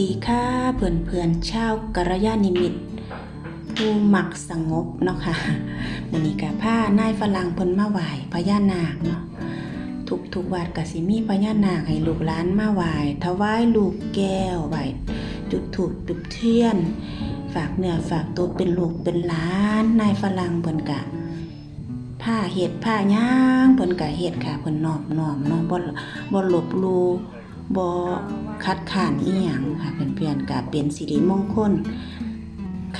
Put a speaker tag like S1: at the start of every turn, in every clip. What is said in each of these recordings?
S1: ดีค่ะเพื่อนเพื่อนชาวกัลยาณิมิตผู้มักสงบเนาะค่ะมื้อนี้ก็พานายฝรั่งเพิ่นมาไหวพญานาคเนาะทุกทุกวัดก็สิมีพญานาคให้ลูกหลานมาไหวถวายลูกแก้วไหวจุดธูปจุดเทียน ฝากเนื้อฝากตัวเป็นลูกเป็นหลานนายฝรั่งเพิ่นก็ผ้าเฮ็ดผ้าย่างเพิ่นก็เฮ็ดค่ะเพิ่นนอบนอมเนาะบ่บ่ลบลู บ่คัดค้านอีหยังค่ะเพื่อนๆก็เป็นสิริมงคล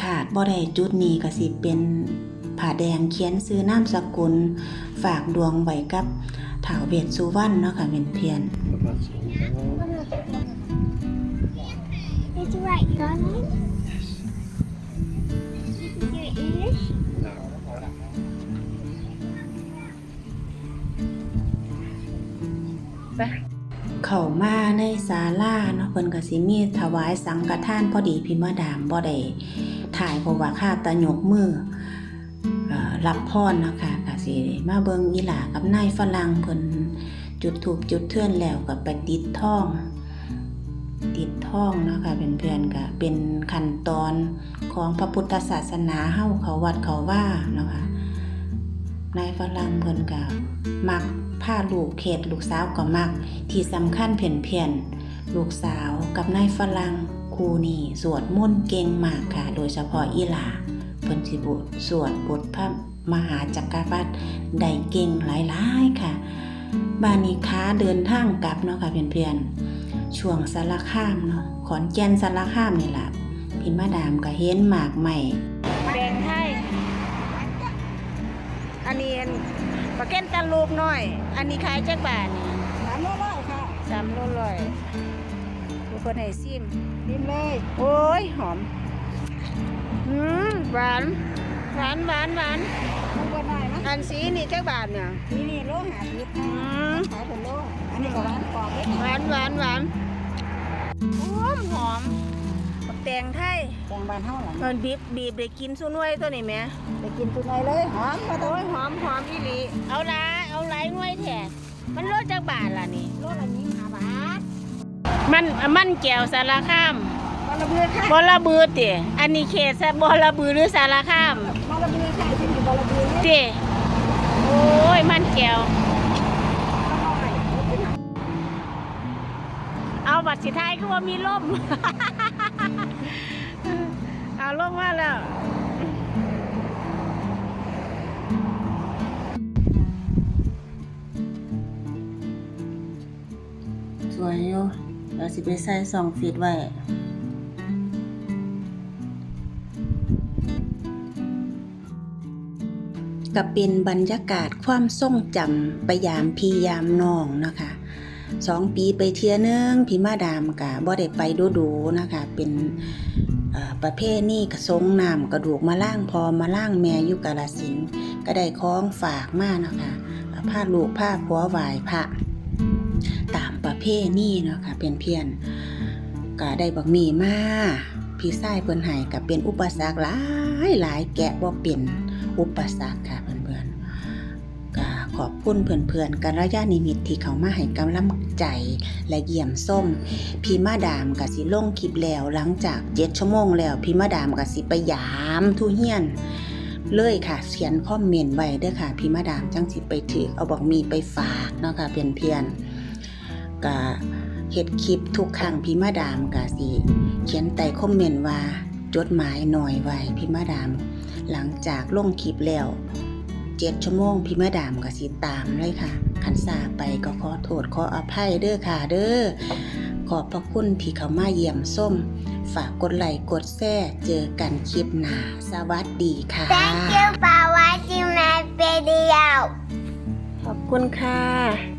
S1: ขาดบ่ได้จุดนี้ก็สิเป็นผ้าแดงเขียนซื้อนามสกุล ฝากดวงไว้กับท้าวเวสสุวรรณเนาะค่ะเพื่อน
S2: Did you write darling? Did you English?
S1: ๆ เข้ามาในศาลาเนาะเพิ่นก็สิมีถวายสังฆทานพอดีพิมดามบ่ได้ถ่ายเพราะว่าข้าตะยกมือเอ่อรับพรเนาะค่ะก็สิมาเบิ่งอีหลากับนายฝรั่งเพิ่นจุดถูกจุดเทื่อนแล้วก็ไปติดท่องติดท่องเนาะค่ะเป็นเพื่อนๆก็เป็นขั้นตอนของพระพุทธศาสนาเฮาเขาวัดเขาว่าเนาะค่ะนายฝรั่งเพิ่นก็มัก พาลูกเขตลูกสาวก็มัก ที่สำคัญเพียนเพียนลูกสาวกับนายฝรั่งครูนี่สวดมนต์เก่งมากค่ะ โดยเฉพาะอีหลาเพิ่นสิบุสวดบทพระมหาจักรพรรดิได้เก่งหลายๆค่ะ บานีค้าเดินทางกลับเนาะค่ะเพื่อนๆช่วงสารคามเนาะขอนแก่นสารคามนี่แหละพี่มาดามก็เห็นหมากใหม่
S3: แดงไทยอันนี้อัน ปลาเก้นกันลูกน้อย อันนี้ขายจักบาทนี่
S4: สามโลร้อยค่ะ
S3: สามโลร้อยทุกคนให้ซิม
S4: ริมเลย
S3: โอ้ยหอมอืมหวานหวานหวานหวาน
S4: มันก็น้อยนะ
S3: อันสีนี่จักบาทเนี่ย
S4: นี่นี่โลหะสิบ
S3: อืม
S4: ขายเป็นโลอันนี้ก็ร้านกรอบเลย
S3: หวานหวานหวานหอมหอมบัก แตงไทย
S4: แกงบานเท่าไหร่
S3: เอินบีบบีบได้กินสู้น้วยตัวนี้ไหม
S4: ไปกินตัวไหนเลยหอมก็ต้อง
S3: โอ้ยหอมหอมอีหลีเอาละเอาหลายหน่วยแท้มันโลจักบาทล่ะนี่
S4: โลละยี่สิบห้าบาท
S3: มันมันแก้วสารคาม
S4: มาละเบือค่ะ
S3: บอระบือติอันนี้เขตซะบอระบือหรือสารคาม
S4: มาละเบือค่ะที่มีบาละเบือนี่
S3: ติโอ้ยมันแก้ว เอาบัตรสิทายคือว่ามีล่ม เอาล่มมาแล้ว
S1: สวยอยู่เดี๋ยวสิไปใส่ซองฟีดไว้ก็เป็นบรรยากาศความทรงจำไปยามพี่ยามน้องนะคะ สองปีไปเทียนึงพี่มาดามกะบ่ได้ไปดูดูๆนะคะ เป็นประเภทนี้กระสงน้ำกระดูกมาล่างพอมาล่างแม่ยู่กาลสินก็ได้คล้องฝากมานะคะผ้าลูกผ้าผัวไหวพระตามประเภทนี้เนาะค่ะเป็นเพียนก็ได้บักมีมาพี่ชายเพิ่นให้ก็เป็นอุปสรรคหลายหลายแกะบ่เป็นอุปสรรคค่ะเพื่น คุณเพื่อนๆกัลยาณิมิตที่เขามาให้กำลังใจและเยี่ยมส้ม พี่มาดามก็สิลงคลิปแล้วหลังจาก7ชั่วโมงแล้ว พี่มาดามก็สิไปยามทุเฮียน เลยค่ะเขียนคอมเมนต์ไว้ด้อค่ะ พี่มาดามจังสิไปถือเอาบอกมีไปฝากเนาะค่ะเพื่อนๆก็เฮ็ดคลิปทุกครั้งพี่มาดามก็สิเขียนใต้คอมเมนต์ว่าจดหมายหน่อยไว้พี่มาดาม หลังจากลงคลิปแล้ว เจ็ดชั่วโมงพี่มาดามก็สิตามเลยค่ะคันซาไปก็ขอโทษขออภัยเด้อค่ะเด้อขอบพระคุณที่เขามาเยี่ยมส้ม ฝากกดไลค์กดแชร์เจอกันคลิปหน้าสวัสดีค่ะ
S2: Thank you for watching my video.
S3: ขอบคุณค่ะ